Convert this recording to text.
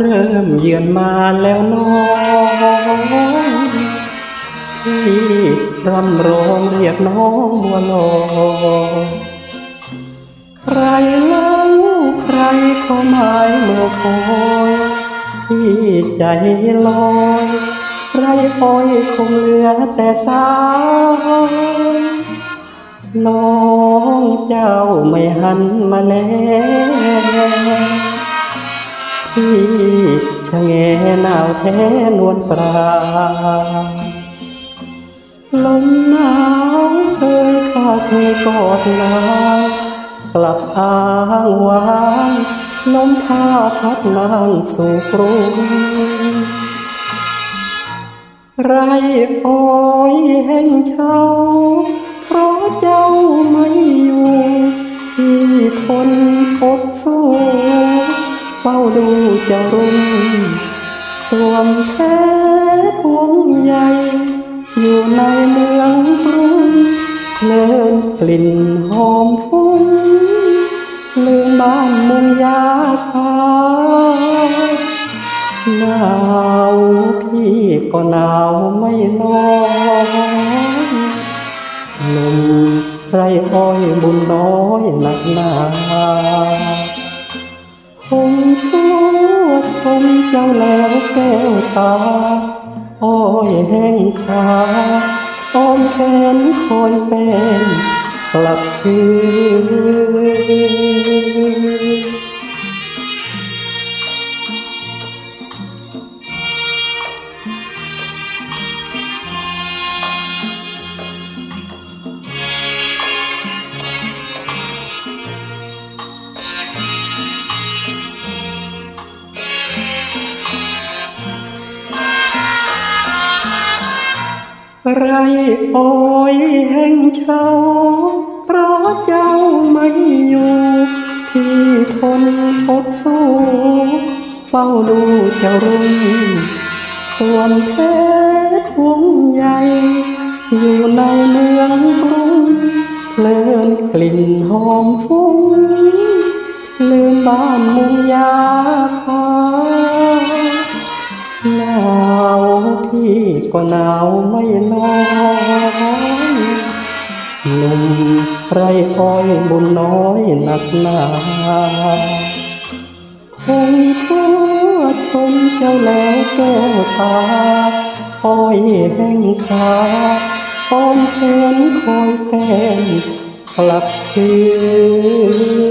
เริ่มเยือนมาแล้วน้องที่ร่ำร้องเรียกน้องบัวลอยใครเล่าใครเขาหมายเมื่อคอยที่ใจลอยไรอ้อยคงเหลือแต่สายน้องเจ้าไม่หันมาแล พี่ชะแงหนาวแท้นวลปราลมหนาวเคยข้าเคยกอดนางกลับอ้างวางลมพาพัดนางสู่กรุงไรอ้อยแห่งเช้า เพราะเจ้าไม่อยู่ ที่ทนอดสู้ เฝ้าดูเจ้ารุ่งสวมแท้ทวงใหญ่ อยู่ในเมืองกรุงเพลินกลิ่นหอมฟุ้งลืมบ้านมุงยาคาหนาวพี่ก็หนาวไม่น้อยลมไรอ้อยบุญน้อยหนักหนา ชั่วชมเจ้าแล้วแก้วตา โอ้ยแห้งขาอ้อมแขนคอยเป็นกลับคืน ไรอ้อยแห่งเช้าเพราะเจ้าไม่อยู่ที่ทนอดสู้เฝ้าดูเจ้ารุ่งส่วนเพชรวงใหญ่ อยู่ในเมืองกรุงเพลินกลิ่นหอมฟุ้งลืมบ้านมุงยาคา ก็หนาวไม่น้อยหนุ่มไรอ้อยบุญน้อยหนักหนาคงชั่วชมเจ้าแล้วแก้วตาอ้อยแห้งขาอ้อมแขนคอยแฟนกลับคืน